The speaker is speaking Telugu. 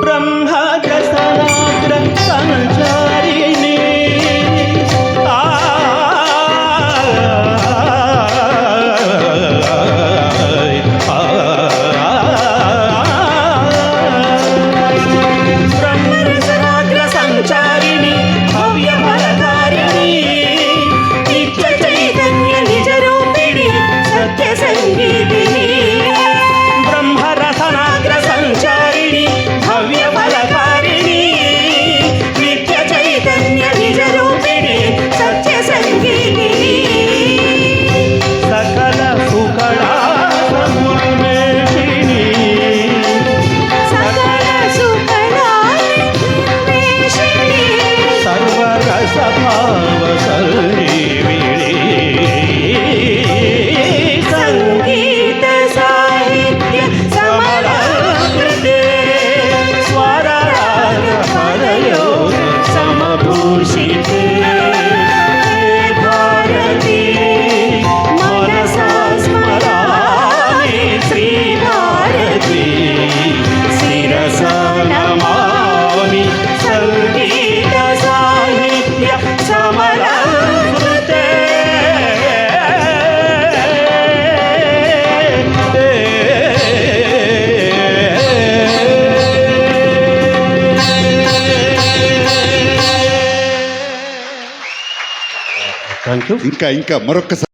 ಬ್ರಹ್ಮ థ్యాంక్ యూ ఇంకా ఇంకా మరొకసారి